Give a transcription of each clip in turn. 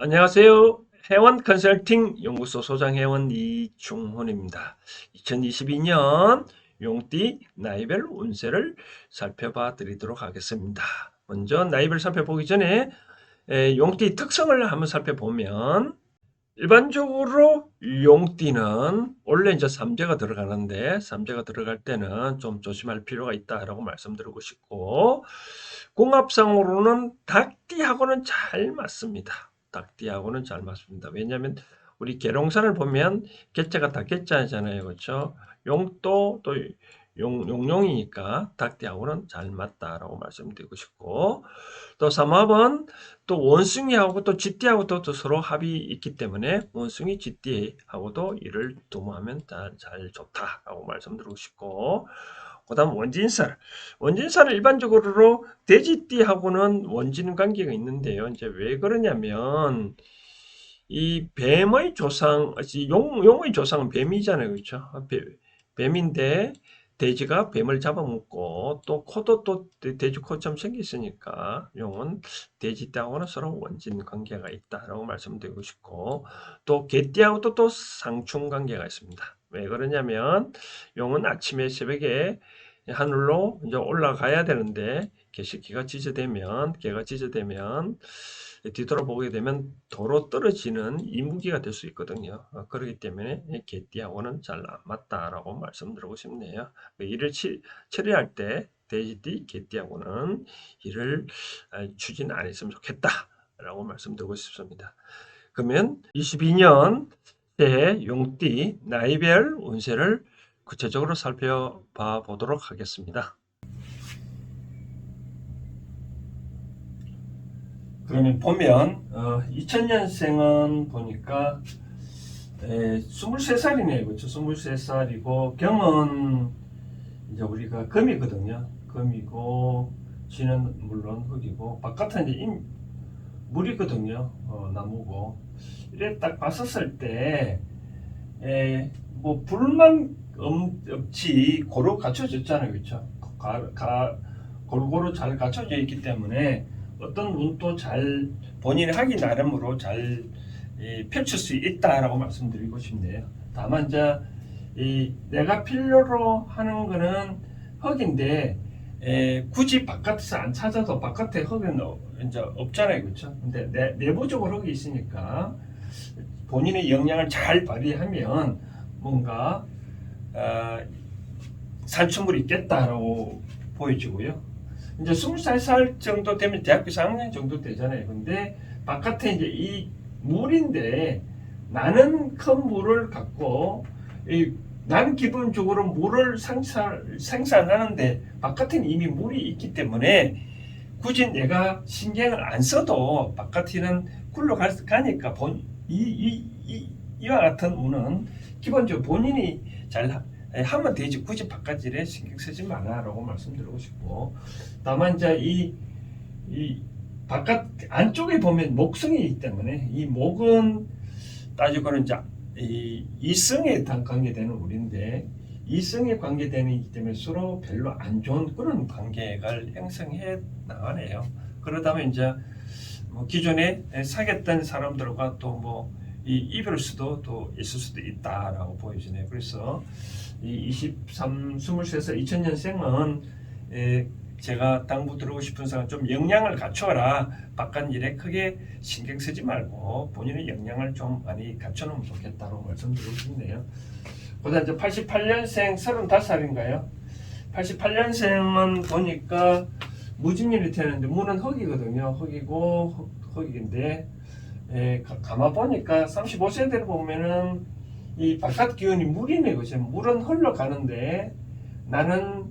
안녕하세요. 회원 컨설팅 연구소 소장 회원 이중훈입니다. 2022년 용띠 나이별 운세를 살펴봐 드리도록 하겠습니다. 먼저 나이별 살펴보기 전에 에, 용띠 특성을 한번 살펴보면 일반적으로 용띠는 원래 이제 삼재가 들어가는데 삼재가 들어갈 때는 좀 조심할 필요가 있다라고 말씀드리고 싶고 궁합상으로는 닭띠하고는 잘 맞습니다. 닭띠하고는 잘 맞습니다. 왜냐하면 우리 계룡산을 보면 개자가 다 개자잖아요. 그렇죠? 용도 또 용, 용용이니까 닭띠하고는 잘 맞다라고 말씀드리고 싶고 또 삼합은 또 원숭이하고 또 쥐띠하고도 또 서로 합이 있기 때문에 원숭이 쥐띠하고도 이를 도모하면 잘, 잘 좋다라고 말씀드리고 싶고 그 다음 원진살 원진살은 일반적으로 돼지띠하고는 원진 관계가 있는데요. 이제 왜 그러냐면 이 뱀의 조상, 용, 용의 조상은 뱀이잖아요. 그렇죠? 뱀, 뱀인데 돼지가 뱀을 잡아먹고 또 코도 또 돼지 코처럼 생겼으니까 용은 돼지띠하고는 서로 원진 관계가 있다라고 말씀드리고 싶고 또 개띠하고도 또 상충 관계가 있습니다. 왜 그러냐면 용은 아침에 새벽에 하늘로 이제 올라가야 되는데 개식기가 지저되면 개가 지저되면 뒤돌아보게 되면 도로 떨어지는 이무기가 될 수 있거든요. 어, 그렇기 때문에 개띠하고는 잘 안 맞다라고 말씀드리고 싶네요. 일을 치, 처리할 때 돼지띠, 개띠하고는 일을 아, 추진 안 했으면 좋겠다라고 말씀드리고 싶습니다. 그러면 22년 새 용띠 나이별 운세를 구체적으로 살펴봐 보도록 하겠습니다. 그러면 보면 어, 2000년생은 보니까 에, 23살이네요. 그렇죠? 23살이고 경은 이제 우리가 금이거든요. 금이고 지는 물론 흙이고 바깥은 이제 임, 물이거든요. 어, 나무고 이래 딱 봤었을 때 에, 뭐 불만 없, 없지 고루 갖춰졌잖아요. 그렇죠? 가, 가, 골고루 잘 갖춰져 있기 때문에 어떤 운도 잘 본인이 하기 나름으로 잘 이, 펼칠 수 있다라고 말씀드리고 싶네요. 다만 이제 이, 내가 필요로 하는 거는 흙인데 에, 굳이 바깥에서 안 찾아도 바깥에 흙은 어, 이제 없잖아요, 그렇죠? 근데 내, 내부적으로 흙이 있으니까 본인의 역량을 잘 발휘하면 뭔가 어, 산출물이 있겠다라고 보여지고요. 이제 20살 정도 되면 대학교 4학년 정도 되잖아요. 근데 바깥에 이제 이 물인데 나는 큰 물을 갖고 이 나는 기본적으로 물을 생산, 생산하는데 바깥에는 이미 물이 있기 때문에 굳이 내가 신경을 안 써도 바깥에는 굴러가니까 본, 이, 이, 이, 이 와 같은 운은 기본적으로 본인이 잘 하면 되지 굳이 바깥일에 신경 쓰지 마라라고 말씀드리고 싶고 다만 이제 이, 이 바깥 안쪽에 보면 목성이기 때문에 이 목은 따지고는 이제 이 이성에 관계되는 우리인데 이성에 관계되는 이기 때문에 서로 별로 안 좋은 그런 관계를 형성해 나가네요. 그러다 보면 이제 뭐 기존에 사귀었던 사람들과 또뭐 이 이별 수도 또 있을 수도 있다라고 보여지네요. 그래서 이 23, 23살 2000년생은 에, 제가 당부 들어오고 싶은 사람 좀 역량을 갖춰라. 바깥 일에 크게 신경 쓰지 말고 본인의 역량을 좀 많이 갖춰놓으면 좋겠다고 말씀드리고 싶네요. 그다음 이제 88년생 35살인가요? 88년생은 보니까 무진일이 되는데 무는. 흙이고 흙, 흙인데 에, 가만 보니까 35세대를 보면은 이 바깥 기운이 물이네 그죠? 물은 흘러가는데 나는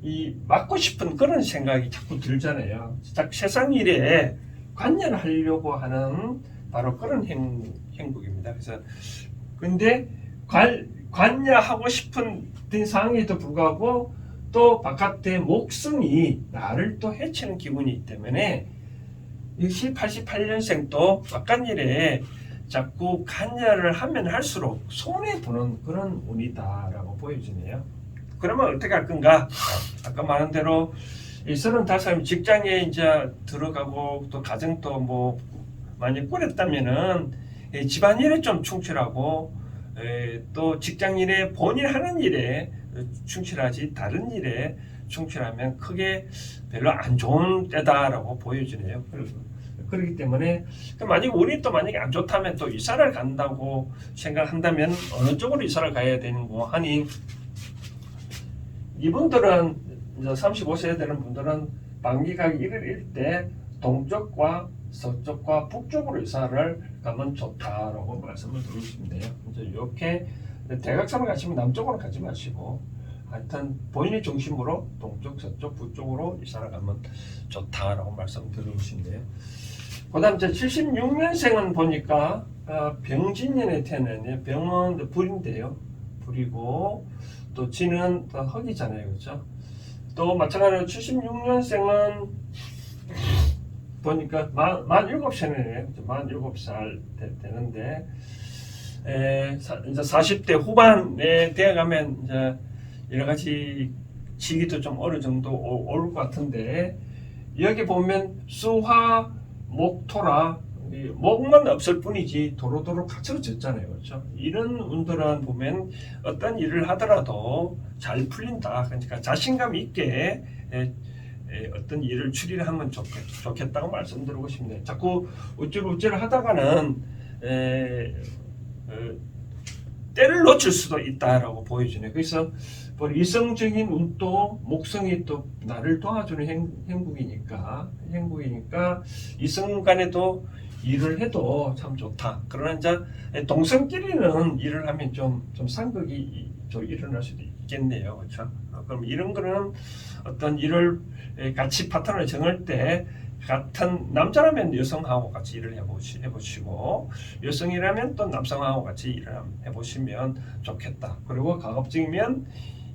이 맞고 싶은 그런 생각이 자꾸 들잖아요. 딱 세상 일에 관여하려고 하는 바로 그런 행, 행복입니다. 그래서 근데 관, 관여하고 싶은 상황에도 불구하고 또 바깥의 목성이 나를 또 해치는 기분이기 때문에 88년생도 바깥 일에 자꾸 관여를 하면 할수록 손해보는 그런 운이다라고 보여지네요. 그러면 어떻게 할 건가? 아까 말한 대로 이 35살 직장에 이제 들어가고 또 가정도 뭐 많이 꾸렸다면은 에, 집안일에 좀 충실하고 에, 또 직장일에 본인 하는 일에 충실하지 다른 일에 충실하면 크게 별로 안 좋은 때다라고 보여지네요. 그렇기 때문에 그 만약 우리 또 만약에 안 좋다면 또 이사를 간다고 생각한다면 어느 쪽으로 이사를 가야 되는 거 하니 이분들은 이제 35세 되는 분들은 방기가 일을 일때 동쪽과 서쪽과 북쪽으로 이사를 가면 좋다라고 말씀을 드리고 싶네요. 이제 이렇게 대각선을 가시면 남쪽으로 가지 마시고 하여튼 본인의 중심으로 동쪽, 서쪽, 북쪽으로 이사를 가면 좋다라고 말씀드리고 싶네요. 그 다음 제 76년생은 보니까 어, 병진년의 태는 병은 불인데요. 불이고 또 지는 또 흑이잖아요, 그렇죠? 또 마찬가지로 76년생은 보니까 만, 만 7살이네요. 만 7살 되, 되는데 이제 40대 후반에 되어 가면 이제 여러 가지 시기도 좀 어느 정도 올 것 같은데 여기 보면 수화 목토라 이 목만 없을 뿐이지 도로도로 갖춰졌잖아요, 그렇죠? 이런 운들은 보면 어떤 일을 하더라도 잘 풀린다. 그러니까 자신감 있게 어떤 일을 추리하면 좋겠, 좋겠다고 말씀드리고 싶네요. 자꾸 우쭐우쭐 하다가는 에, 어, 때를 놓칠 수도 있다라고 보여지네. 그래서 뭐 이성적인 운도 목성이 또 나를 도와주는 행, 행국이니까 행국이니까 이성 간에도 일을 해도 참 좋다. 그러나 이제 동성끼리는 일을 하면 좀, 좀 상극이 좀 일어날 수도 있겠네요. 그렇죠? 어, 그럼 이런 거는 어떤 일을 같이 파트너를 정할 때 같은 남자라면 여성하고 같이 일을 해보시, 해보시고 여성이라면 또 남성하고 같이 일을 해보시면 좋겠다. 그리고 가급적이면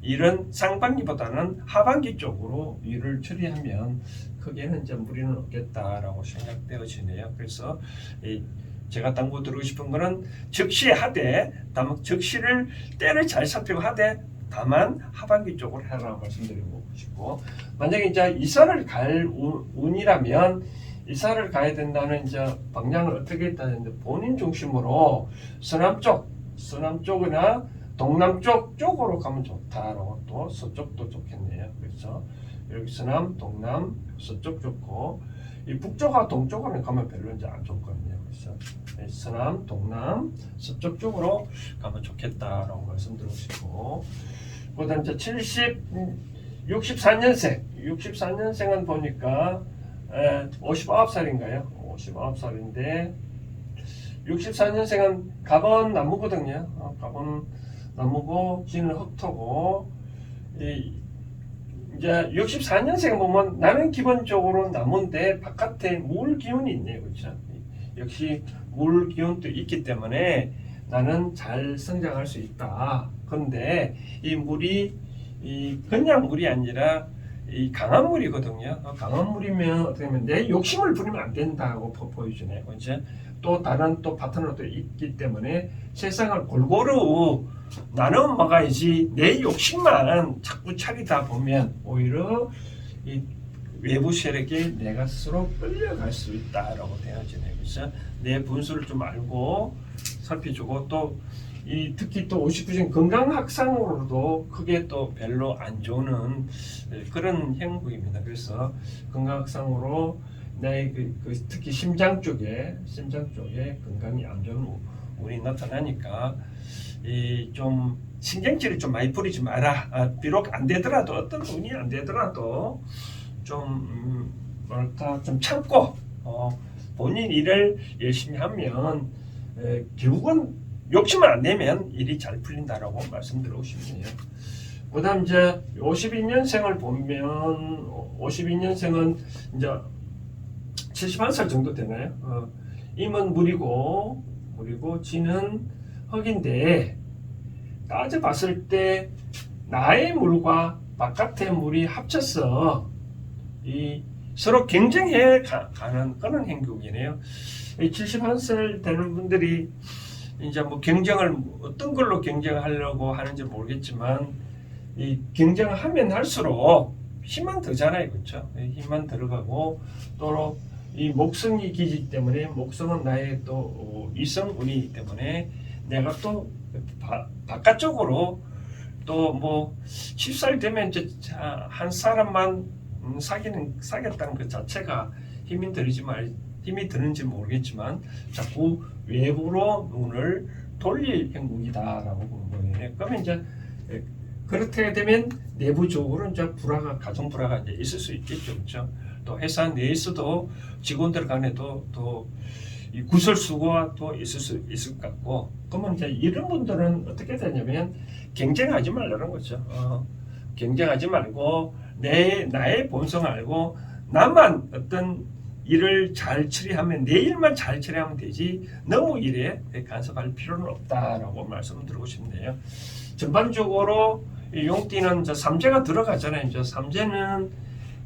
일은 상반기보다는 하반기 쪽으로 일을 처리하면 크게는 이제 무리는 없겠다라고 생각되어지네요. 그래서 이 제가 당부 드리고 싶은 거는 즉시 하되 다만 즉시를 때를 잘 살피고 하되 다만 하반기 쪽으로 해라고 말씀드리고 싶고 만약에 이제 이사를 갈 운- 운이라면 이사를 가야 된다는 이제 방향을 어떻게 했다는데 본인 중심으로 서남쪽, 서남쪽이나 동남쪽 쪽으로 가면 좋다라고 또 서쪽도 좋겠네요. 그래서 여기 서남, 동남, 서쪽 좋고 이 북쪽과 동쪽으로 가면 별로 이제 안 좋거든요. 그래서 이 서남, 동남, 서쪽 쪽으로 가면 좋겠다라고 말씀드리고 싶고 그다음 이제 70, 64년생, 64년생은 보니까 59살인가요? 59살인데 64년생은 갑은 나무거든요. 어, 갑은 나무고 지는 흑토고 이, 이제 64년생 보면 나는 기본적으로 나무인데 바깥에 물 기운이 있네요. 그렇죠? 역시 물 기운도 있기 때문에 나는 잘 성장할 수 있다. 그런데 이 물이 이 그냥 물이 아니라 이 강한 물이거든요. 어, 강한 물이면 어떻게 보면 내 욕심을 부리면 안 된다고 보- 보여주네요. 이제 또 다른 또 파트너도 있기 때문에 세상을 골고루 나눠 먹어야지 내 욕심만 자꾸 차리다 보면 오히려 이 외부 세력에 내가 스스로 끌려갈 수 있다라고 되어지네요. 그래서 내 분수를 좀 알고 살펴주고 또 이 특히 또 59세 건강학상으로도 크게 또 별로 안 좋은 그런 행국입니다. 그래서 건강학상으로 내 그, 그 특히 심장 쪽에 심장 쪽에 건강이 안 좋은 우- 운이 나타나니까 이 좀 신경질을 좀 많이 부리지 마라. 아, 비록 안 되더라도 어떤 운이 안 되더라도 좀 음, 뭐랄까 좀 참고 어, 본인 일을 열심히 하면 에, 결국은 욕심을 안 내면 일이 잘 풀린다라고 말씀드리고 싶네요. 그 다음 이제 52년생을 보면 52년생은 이제 71살 정도 되나요? 어, 임은 물이고 물이고 지는 흑인데 따져 봤을 때 나의 물과 바깥의 물이 합쳐서 이 서로 경쟁해 가, 는 그런 행동이네요. 이 71살 되는 분들이 이제 뭐 경쟁을 어떤 걸로 경쟁하려고 하는지 모르겠지만 이 경쟁하면 할수록 힘만 더잖아요, 그렇죠? 힘만 들어가고 또 이 목성이 기지 때문에 목성은 나의 또 어, 이성 운이기 때문에 내가 또 바, 바깥쪽으로 또 뭐 10살 되면 이제 자, 한 사람만 음, 사귀는 사귀었다는 그 자체가 힘이 들지 말 힘이 드는지 모르겠지만 자꾸 외부로 눈을 돌릴 행동이다라고 보는 거예요. 그러면 이제 에, 그렇게 되면 내부적으로 이제 불화가 가정 불화가 이제 있을 수 있겠죠, 그렇죠? 또 회사 내에서도 직원들 간에도 또이 구설 수고가 또 있을 수 있을 것 같고 그러면 이제 이런 분들은 어떻게 되냐면 경쟁하지 말라는 거죠. 어, 경쟁하지 말고 내 나의 본성 알고 나만 어떤 일을 잘 처리하면 내 일만 잘 처리하면 되지 너무 일에 간섭할 필요는 없다라고 말씀을 드리고 싶네요. 전반적으로 이 용띠는 저 삼재가 들어가잖아요. 저 삼재는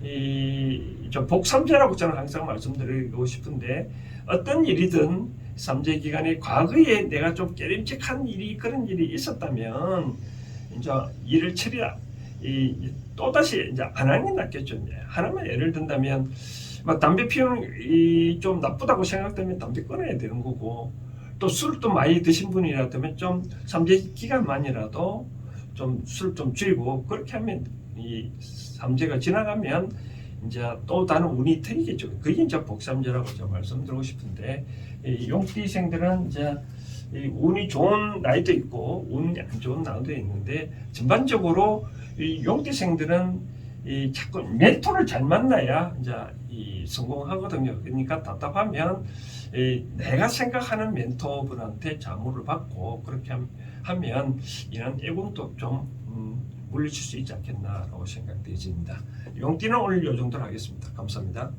이저 복삼재라고 저는 항상 말씀드리고 싶은데 어떤 일이든 삼재 기간에 과거에 내가 좀 깨림직한 일이 그런 일이 있었다면 이제 일을 처리 이 또다시 이제 안 하는 게 낫겠죠. 하나만 예를 든다면 막 담배 피우는 이 좀 나쁘다고 생각되면 담배 끊어야 되는 거고 또또 많이 드신 분이라면 좀 삼재 기간만이라도 좀술좀 줄이고 그렇게 하면 이 삼재가 지나가면 이제 또 다른 운이 트이겠죠. 그게 이제 복삼재라고 제가 말씀드리고 싶은데 이 용띠생들은 이제 이 운이 좋은 나이도 있고 운이 안 좋은 나이도 있는데 전반적으로 이 용띠생들은 이 자꾸 멘토를 잘 만나야 이제 이 성공하거든요. 그러니까 답답하면 이 내가 생각하는 멘토분한테 자문을 받고 그렇게 함- 하면 이런 애군도 좀 음, 물리칠 수 있지 않겠나라고 생각되집니다. 용띠는 오늘 이 정도로 하겠습니다. 감사합니다.